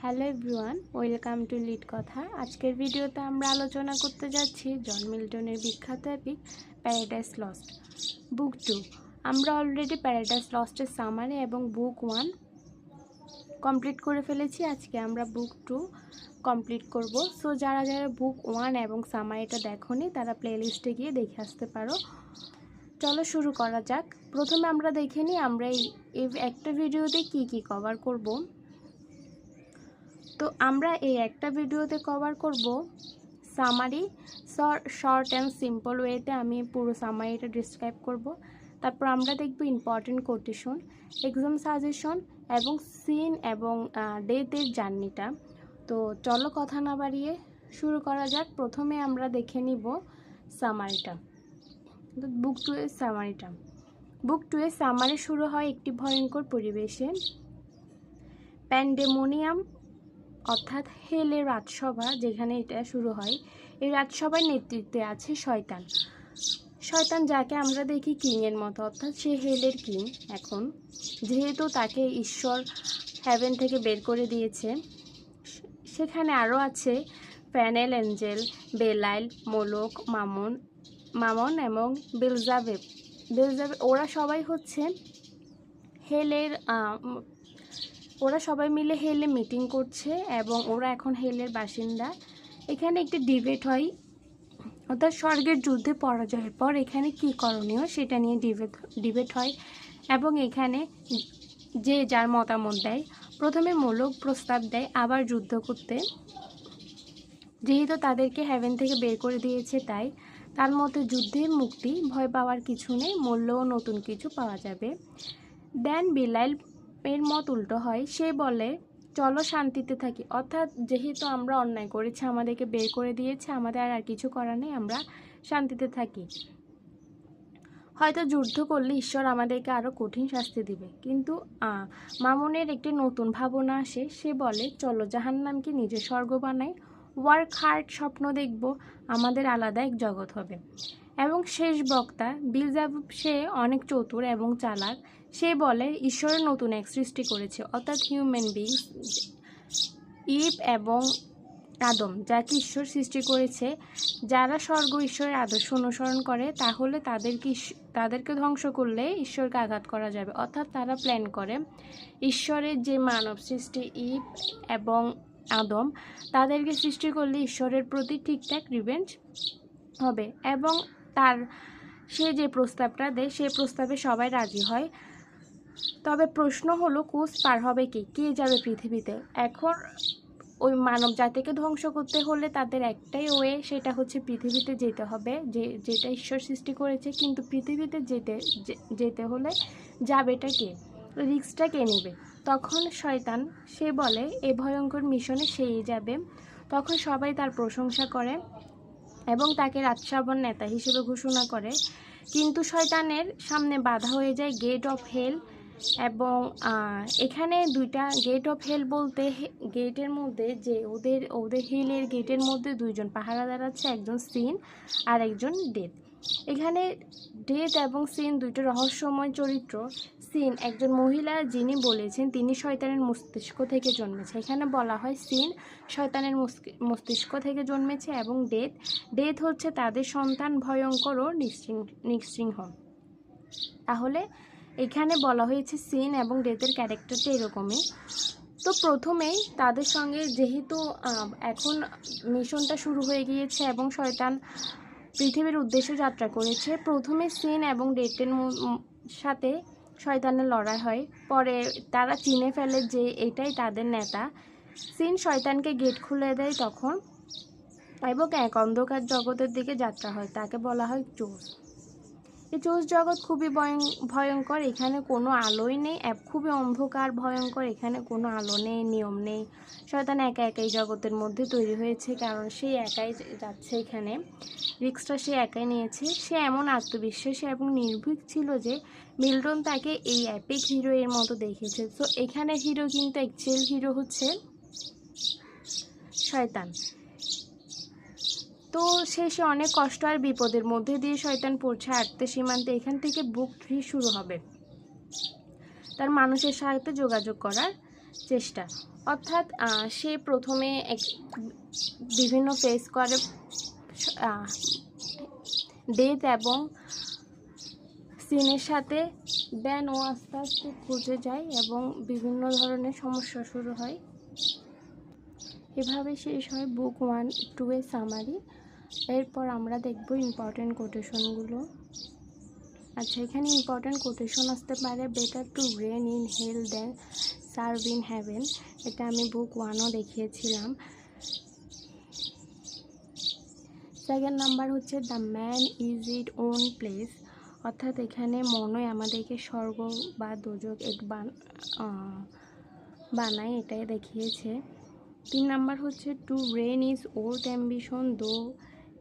Hello everyone, welcome to lit কথা। আজকের ভিডিওতে আমরা আলোচনা করতে যাচ্ছি জন মিল্টনের বিখ্যাত epic Paradise Lost, book two. আমরা অলরেডি প্যারাডাইস লস্টের সামারি এবং বুক ওয়ান কমপ্লিট করে ফেলেছি। আজকে আমরা বুক টু কমপ্লিট করব। সো যারা যারা বুক ওয়ান এবং সামারিটা দেখোনি, তারা প্লেলিস্টে গিয়ে দেখে আসতে পারো। চলো শুরু করা যাক। প্রথমে আমরা দেখে নিই আমরা এই এই একটা ভিডিওতে কি কি কভার করব। তো আমরা এই একটা ভিডিওতে কভার করব সামারি শর্ট অ্যান্ড সিম্পল ওয়েতে আমি পুরো সামারিটা ডিসক্রাইব করব। তারপর আমরা দেখব ইম্পর্টেন্ট কোটেশন এক্সাম সাজেশন এবং সিন এবং ডেতের জার্নিটা তো চলো কথা না বাড়িয়ে শুরু করা যাক। প্রথমে আমরা দেখে নিব সামারিটা বুক টু এর সামারিটা বুক টু এর সামারি শুরু হয় একটি ভয়ঙ্কর পরিবেশে। প্যান্ডেমোনিয়াম অর্থাৎ হেলের রাজসভা যেখানে এটা শুরু হয়, এই রাজসভার নেতৃত্বে আছে শয়তান। শয়তান যাকে আমরা দেখি কিংয়ের মতো, অর্থাৎ সে হেলের কিং এখন। যেহেতু তাকে ঈশ্বর হ্যাভেন থেকে বের করে দিয়েছে, সেখানে আরও আছে panel angel, Belial, Moloch, Mammon, Mammon এবং বেলজাবেব বেলজাবে ওরা সবাই হচ্ছে হেলের ওরা সবাই মিলে হেলে মিটিং করছে এবং ওরা এখন হেলের বাসিন্দা। এখানে একটি ডিবেট হয়। অর্থাৎ স্বর্গের যুদ্ধে পরাজয়ের পর এখানে কি করণীয় সেটা নিয়ে ডিবেট ডিবেট হয় এবং এখানে যে যার মতামত দেয়, প্রথমে মূলক প্রস্তাব দেয় আবার যুদ্ধ করতে। যেহেতু তাদেরকে হ্যাভেন থেকে বের করে দিয়েছে তাই, তার মতে যুদ্ধের মুক্তি ভয় পাওয়ার কিছু নেই মূল্যও নতুন কিছু পাওয়া যাবে। দেন বিলাইল এর মত উল্টো হয়। সে বলে, চলো শান্তিতে থাকি। অর্থাৎ যেহেতু আমরা অন্যায় করেছি, আমাদেরকে বের করে দিয়েছে, আমাদের আর আর কিছু করার নেই, আমরা শান্তিতে থাকি। হয়তো যুদ্ধ করলে ঈশ্বর আমাদেরকে আরও কঠিন শাস্তি দিবে। কিন্তু মামুনের একটি নতুন ভাবনা আসে। সে বলে, চলো জাহান্নামকে নিজে স্বর্গ বানাই। ওয়ার্ক হার্ড স্বপ্ন দেখব। আমাদের আলাদা এক জগৎ হবে। এবং শেষ বক্তা বিলজাব সে অনেক চতুর এবং চালাক। সে বলে ঈশ্বরের নতুন এক সৃষ্টি করেছে, অর্থাৎ হিউম্যান বিংস ইব এবং আদম, যাকে ঈশ্বর সৃষ্টি করেছে। যারা স্বর্গ ঈশ্বরের আদর্শ অনুসরণ করে, তাহলে তাদেরকে তাদেরকে ধ্বংস করলে ঈশ্বরকে আঘাত করা যাবে। অর্থাৎ তারা প্ল্যান করে, ঈশ্বরের যে মানব সৃষ্টি, ইব এবং আদম, তাদেরকে সৃষ্টি করলে ঈশ্বরের প্রতি ঠিকঠাক রিভেঞ্জ হবে এবং তার, সে যে প্রস্তাবটা দেয়, সে প্রস্তাবে সবাই রাজি হয়। তবে প্রশ্ন হলো, কোষ পার হবে কি? কে যাবে পৃথিবীতে? এখন ওই মানব জাতিকে ধ্বংস করতে হলে তাদের একটাই ওয়ে, সেটা হচ্ছে পৃথিবীতে যেতে হবে। যে, যেটা ঈশ্বর সৃষ্টি করেছে, কিন্তু পৃথিবীতে যেতে যেতে হলে যাবেটা কে? রিক্সটা কে নেবে? তখন শয়তান, সে বলে, এ ভয়ঙ্কর মিশনে সেই যাবে। তখন সবাই তার প্রশংসা করে এবং তাকে রাজসাবন নেতা হিসেবে ঘোষণা করে। কিন্তু শয়তানের সামনে বাধা হয়ে যায় গেট অফ হেল এবং এখানে দুইটা গেট অফ হেল বলতে গেটের মধ্যে যে ওদের ওদের হিলের গেটের মধ্যে দুইজন পাহারাদার আছে, একজন সিন আর একজন ডেথ এখানে ডেথ এবং সিন দুইটা রহস্যময় চরিত্র। সিন একজন মহিলা যিনি বলেছেন তিনি শয়তানের মস্তিষ্ক থেকে জন্মেছে। এখানে বলা হয় সিন শয়তানের মস্তিষ্ক থেকে জন্মেছে এবং ডেথ ডেথ হচ্ছে তাদের সন্তান ভয়ঙ্কর ও নিশ্চিহ্ন। তাহলে এখানে বলা হয়েছে সিন এবং ডেথের ক্যারেক্টারটা এরকমই। তো প্রথমেই তাদের সঙ্গে যেহেতু এখন মিশনটা শুরু হয়ে গিয়েছে এবং শয়তান পৃথিবীর উদ্দেশ্যে যাত্রা করেছে, প্রথমে সিন এবং ডেটের সাথে শয়তানের লড়াই হয়। পরে তারা চিনে ফেলে যে এটাই তাদের নেতা। সিন শয়তানকে গেট খুলে দেয় তখন এবং এক অন্ধকার জগতের দিকে যাত্রা হয়, তাকে বলা হয় চোর। এই চোষ জগৎ খুবই ভয়ঙ্কর, এখানে কোনো আলোই নেই। খুবই অন্ধকার, ভয়ঙ্কর, এখানে কোনো আলো নেই, নিয়ম নেই। শয়তান একা একাই জগতের মধ্যে তৈরি হয়েছে, কারণ সে একাই যাচ্ছে এখানে। রিক্সটা সে একাই নিয়েছে। সে এমন আত্মবিশ্বাসী এবং নির্ভীক ছিল যে মিল্টন তাকে এই অ্যাপিক হিরো এর মতো দেখেছে। তো এখানে হিরো কিন্তু অ্যাকচুয়াল হিরো হচ্ছে শয়তান। তো শেষে অনেক কষ্ট আর বিপদের মধ্যে দিয়ে শয়তান পড়ছে আটতে সীমান্তে এখান থেকে বুক থ্রি শুরু হবে। তার মানুষের সাথে যোগাযোগ করার চেষ্টা। অর্থাৎ সে প্রথমে এক বিভিন্ন ফেস করে ডেথ এবং সিনের সাথে দেন ও আস্তে আস্তে খুঁজে যায় এবং বিভিন্ন ধরনের সমস্যা শুরু হয়। এভাবে শেষ হয় বুক ওয়ান টু এর সামারি এরপর আমরা দেখব ইম্পর্টেন্ট কোটেশনগুলো আচ্ছা এখানে ইম্পর্টেন্ট কোটেশন আসতে পারে better to reign in hell than serve in heaven এটা আমি বুক ওয়ানও দেখিয়েছিলাম। সেকেন্ড নাম্বার হচ্ছে the man is it own place অর্থাৎ এখানে মনই আমাদেরকে স্বর্গ বা দোজক এক বানায়, এটাই দেখিয়েছে। তিন নাম্বার হচ্ছে to reign is old ambition though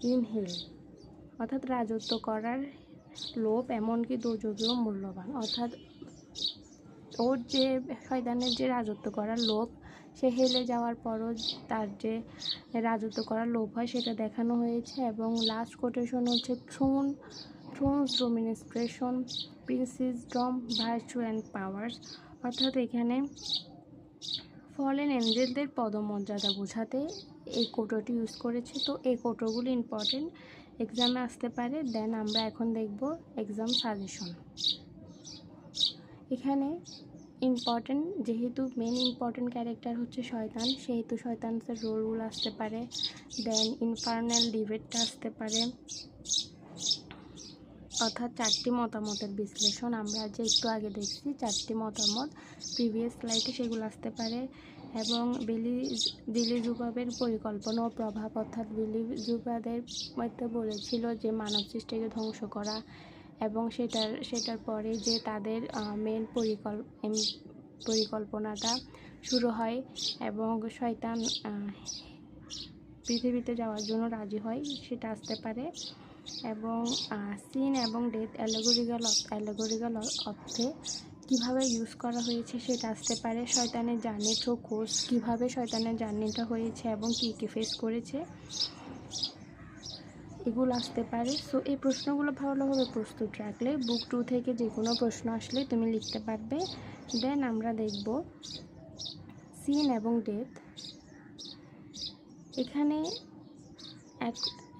in hell অর্থাৎ রাজত্ব করার লোভ এমনকি দোজকেও মূল্যবান। অর্থাৎ ওর যে শয়তানের যে রাজত্ব করার লোভ, সে হেলে যাওয়ার পরও তার যে রাজত্ব করার লোভ হয়, সেটা দেখানো হয়েছে এবং লাস্ট কোটেশন হচ্ছে throne thrones dominations princedoms virtue and powers অর্থাৎ এখানে ফলেন এঞ্জেলদের পদমর্যাদা বোঝাতে এই কোটোটি ইউজ করেছি। তো এই কোটোগুলো ইম্পর্টেন্ট এক্সামে আসতে পারে দেন আমরা এখন দেখব এক্সাম সাজেশন এখানে ইম্পর্টেন্ট যেহেতু মেন ইম্পর্টেন্ট ক্যারেক্টার হচ্ছে শয়তান, সেহেতু শয়তানসের রোলগুলো আসতে পারে। দেন ইনফার্নাল ডিবেটটা আসতে পারে। অর্থাৎ চারটি মতামতের বিশ্লেষণ আমরা যে একটু আগে দেখছি, চারটি মতামত প্রিভিয়াস স্লাইডে সেগুলো আসতে পারে এবং বিলি বিলি জুবাবের পরিকল্পনা ও প্রভাব, অর্থাৎ বিলি জুবাদের মধ্যে বলেছিল যে মানব সৃষ্টিকে ধ্বংস করা এবং সেটার সেটার পরে যে তাদের মেন পরিকল্প পরিকল্পনাটা শুরু হয় এবং শয়তান পৃথিবীতে যাওয়ার জন্য রাজি হয়, সেটা আসতে পারে। এবং সিন এবং ডেথ অ্যালেগোরিক্যাল অ্যালেগোরিক্যাল অর্থে কীভাবে ইউজ করা হয়েছে সেটা আসতে পারে। শয়তানের জার্নি থ্রো কোর্স কীভাবে শয়তানের জার্নিটা হয়েছে এবং কী কী ফেস করেছে, এগুলো আসতে পারে। সো এই প্রশ্নগুলো ভালোভাবে প্রস্তুত রাখলে বুক টু থেকে যে কোনো প্রশ্ন আসলে তুমি লিখতে পারবে। দেন আমরা দেখব সিন এবং ডেথ এখানে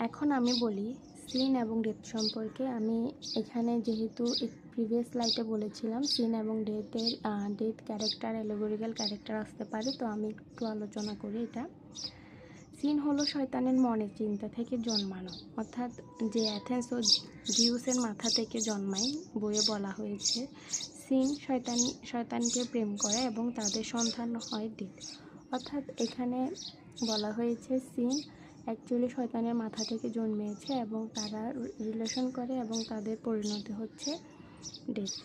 এখন আমি বলি সিন এবং ডেথ সম্পর্কে আমি এখানে যেহেতু প্রিভিয়াস লাইটে বলেছিলাম সিন এবং ডেথের ডেথ ক্যারেক্টার অ্যালোগোরিক্যাল ক্যারেক্টার আসতে পারে, তো আমি একটু আলোচনা করি এটা। সিন হলো শয়তানের মনের চিন্তা থেকে জন্মানো, অর্থাৎ যে অ্যাথেন্স ও জিউসের মাথা থেকে জন্মায় বইয়ে বলা হয়েছে। সিন শয়তান, শয়তানকে প্রেম করে এবং তাদের সন্তান হয় ডেথ অর্থাৎ এখানে বলা হয়েছে সিন অ্যাকচুয়ালি শয়তানের মাথা থেকে জন্মেছে এবং তারা রিলেশন করে এবং তাদের পরিণতি হচ্ছে ডেথ।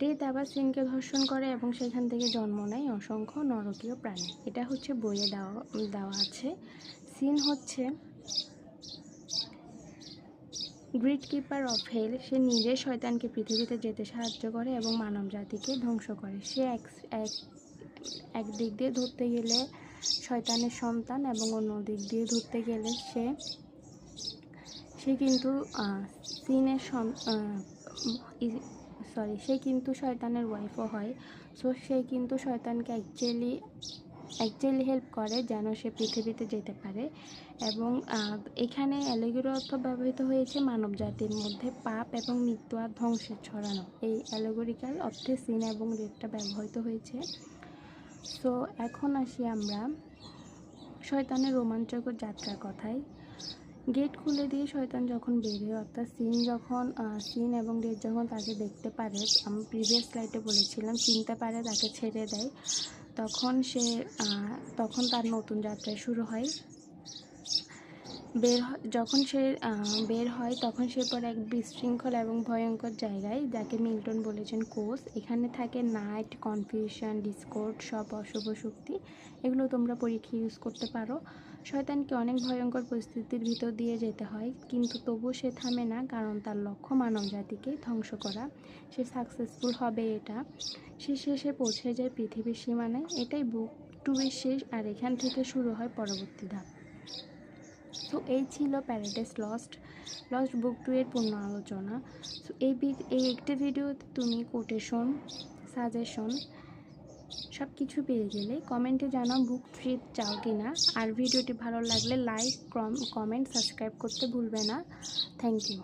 ডেথ আবার সিনকে ধর্ষণ করে এবং সেখান থেকে জন্ম নেয় অসংখ্য নরকীয় প্রাণী। এটা হচ্ছে বইয়ে দেওয়া দেওয়া আছে। সিন হচ্ছে গ্রিড কিপার অফ হেল। সে নিজে শয়তানকে পৃথিবীতে যেতে সাহায্য করে এবং মানব জাতিকে ধ্বংস করে। সে এক এক এক দিক দিয়ে ধরতে গেলে শয়তানের সন্তান এবং অন্য দিক দিয়ে ধরতে গেলে সে সে কিন্তু সিনের সরি সে কিন্তু শয়তানের ওয়াইফও হয়। সো সে কিন্তু শয়তানকে অ্যাকচুয়ালি অ্যাকচুয়ালি হেল্প করে যেন সে পৃথিবীতে যেতে পারে। এবং এখানে অ্যালোগের অর্থ ব্যবহৃত হয়েছে মানব জাতির মধ্যে পাপ এবং মৃত্যু আর ধ্বংসের ছড়ানো। এই অ্যালোগরিক্যাল অর্থে সিন এবং রেটটা ব্যবহৃত হয়েছে। সো এখন আসি আমরা শয়তানের রোমাঞ্চকর যাত্রার কথায়। গেট খুলে দিয়ে শয়তান যখন বেরোয় অর্থাৎ সিন যখন সিন এবং ডেট যখন তাকে দেখতে পারে, আমি প্রিভিয়াস স্লাইডে বলেছিলাম, চিনতে পারে, তাকে ছেড়ে দেয়, তখন সে তখন তার নতুন যাত্রা শুরু হয়। বের যখন সে বের হয় তখন সে পরে এক বিশৃঙ্খল এবং ভয়ঙ্কর জায়গায় যাকে মিল্টন বলেছেন কোষ এখানে থাকে নাইট, কনফিউশন ডিসকোড সব অশুভ শক্তি। এগুলো তোমরা পরীক্ষা ইউজ করতে পারো। শয়তানকে অনেক ভয়ঙ্কর পরিস্থিতির ভিতর দিয়ে যেতে হয়, কিন্তু তবুও সে থামে না কারণ তার লক্ষ্য মানব জাতিকে ধ্বংস করা। সে সাকসেসফুল হবে এটা। সে শেষে পৌঁছে যায় পৃথিবীর সীমানায়। এটাই বুক টু শেষ, আর এখান থেকে শুরু হয় পরবর্তী ধাপ। তো এই ছিল Paradise Lost Lost book two এর পূর্ণ আলোচনা। সো এই এই একটি ভিডিওতে তুমি কোটেশন সাজেশন সব কিছু পেয়ে গেলে কমেন্টে জানাও বুক থ্রি চাও কি না আর ভিডিওটি ভালো লাগলে লাইক কমেন্ট সাবস্ক্রাইব করতে ভুলবে না। Thank you